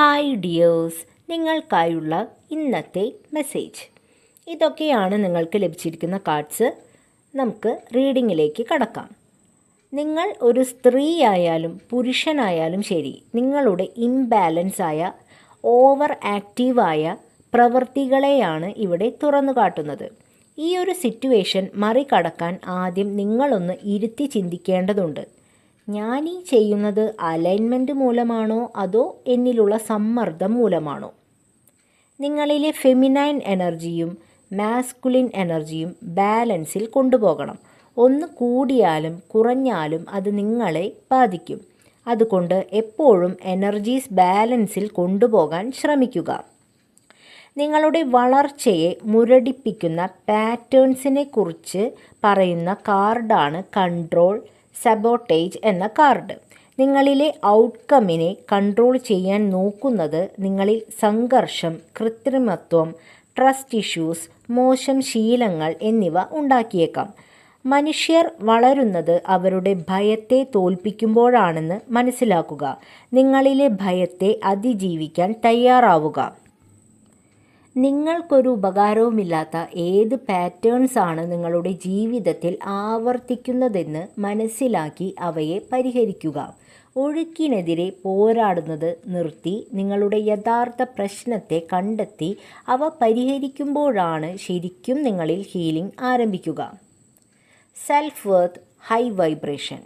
Hi dears നിങ്ങൾക്കായുള്ള ഇന്നത്തെ message ഇതൊക്കെയാണ് നിങ്ങൾക്ക് ലഭിച്ചിരിക്കുന്ന കാർഡ്സ് നമുക്ക് റീഡിങ്ങിലേക്ക് കടക്കാം. നിങ്ങൾ ഒരു സ്ത്രീയായാലും പുരുഷനായാലും ശരി നിങ്ങളുടെ ഇംബാലൻസ് ആയ ഓവർ ആക്റ്റീവായ പ്രവൃത്തികളെയാണ് ഇവിടെ തുറന്നു കാട്ടുന്നത്. ഈ ഒരു സിറ്റുവേഷൻ മറികടക്കാൻ ആദ്യം നിങ്ങളൊന്ന് ഇരുത്തി ചിന്തിക്കേണ്ടതുണ്ട്. ഞാൻ ഈ ചെയ്യുന്നത് അലൈൻമെന്റ് മൂലമാണോ അതോ എന്നിലുള്ള സമ്മർദ്ദം മൂലമാണോ? നിങ്ങളിലെ ഫെമിനൈൻ എനർജിയും മാസ്കുലിൻ എനർജിയും ബാലൻസിൽ കൊണ്ടുപോകണം. ഒന്ന് കൂടിയാലും കുറഞ്ഞാലും അത് നിങ്ങളെ ബാധിക്കും. അതുകൊണ്ട് എപ്പോഴും എനർജീസ് ബാലൻസിൽ കൊണ്ടുപോകാൻ ശ്രമിക്കുക. നിങ്ങളുടെ വളർച്ചയെ മുരടിപ്പിക്കുന്ന പാറ്റേൺസിനെ കുറിച്ച് പറയുന്ന കാർഡാണ് കൺട്രോൾ സബോട്ടേജ് എന്ന കാർഡ് നിങ്ങളിലെ ഔട്ട്കമ്മിനെ കൺട്രോൾ ചെയ്യാൻ നോക്കുന്നത് നിങ്ങളിൽ സംഘർഷം കൃത്രിമത്വം ട്രസ്റ്റ് ഇഷ്യൂസ് മോശം ശീലങ്ങൾ എന്നിവ ഉണ്ടാക്കിയേക്കാം. മനുഷ്യർ വളരുന്നത് അവരുടെ ഭയത്തെ തോൽപ്പിക്കുമ്പോഴാണെന്ന് മനസ്സിലാക്കുക. നിങ്ങളിലെ ഭയത്തെ അതിജീവിക്കാൻ തയ്യാറാവുക. നിങ്ങൾക്കൊരു ഉപകാരവുമില്ലാത്ത ഏത് പാറ്റേൺസ് ആണ് നിങ്ങളുടെ ജീവിതത്തിൽ ആവർത്തിക്കുന്നതെന്ന് മനസ്സിലാക്കി അവയെ പരിഹരിക്കുക. ഒഴുക്കിനെതിരെ പോരാടുന്നത് നിർത്തി നിങ്ങളുടെ യഥാർത്ഥ പ്രശ്നത്തെ കണ്ടെത്തി അവ പരിഹരിക്കുമ്പോഴാണ് ശരിക്കും നിങ്ങളിൽ ഹീലിംഗ് ആരംഭിക്കുക. സെൽഫ് വർത്ത് ഹൈ വൈബ്രേഷൻ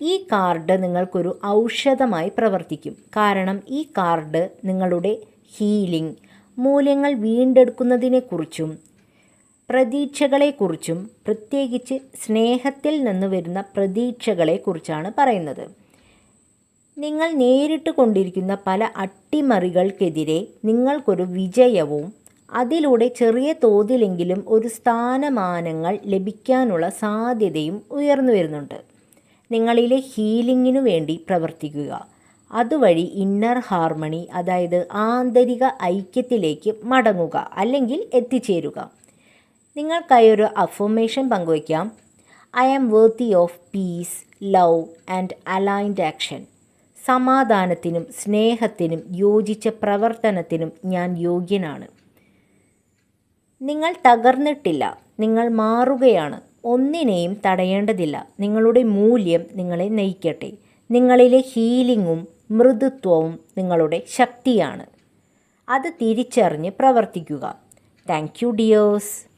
ഈ കാർഡ് നിങ്ങൾക്കൊരു ഔഷധമായി പ്രവർത്തിക്കും. കാരണം ഈ കാർഡ് നിങ്ങളുടെ ഹീലിംഗ് മൂല്യങ്ങൾ വീണ്ടെടുക്കുന്നതിനെക്കുറിച്ചും പ്രതീക്ഷകളെക്കുറിച്ചും പ്രത്യേകിച്ച് സ്നേഹത്തിൽ നിന്ന് വരുന്ന പ്രതീക്ഷകളെക്കുറിച്ചാണ് പറയുന്നത്. നിങ്ങൾ നേരിട്ട് കൊണ്ടിരിക്കുന്ന പല അട്ടിമറികൾക്കെതിരെ നിങ്ങൾക്കൊരു വിജയവും അതിലൂടെ ചെറിയ തോതിലെങ്കിലും ഒരു സ്ഥാനമാനങ്ങൾ ലഭിക്കാനുള്ള സാധ്യതയും ഉയർന്നു വരുന്നുണ്ട്. നിങ്ങളിലെ ഹീലിങ്ങിനു വേണ്ടി പ്രവർത്തിക്കുക. അതുവഴി ഇന്നർ ഹാർമണി അതായത് ആന്തരിക ഐക്യത്തിലേക്ക് മടങ്ങുക അല്ലെങ്കിൽ എത്തിച്ചേരുക. നിങ്ങൾക്കായി ഒരു അഫോമേഷൻ പങ്കുവയ്ക്കാം. I am worthy of peace love and aligned action സമാധാനത്തിനും സ്നേഹത്തിനും യോജിച്ച പ്രവർത്തനത്തിനും ഞാൻ യോഗ്യനാണ്. നിങ്ങൾ തകർന്നിട്ടില്ല നിങ്ങൾ മാറുകയാണ്. ഒന്നിനെയും തടയേണ്ടതില്ല. നിങ്ങളുടെ മൂല്യം നിങ്ങളെ നയിക്കട്ടെ. നിങ്ങളിലെ ഹീലിങ്ങും മൃദുത്വവും നിങ്ങളുടെ ശക്തിയാണ്. അത് തിരിച്ചറിഞ്ഞ് പ്രവർത്തിക്കുക. Thank you dears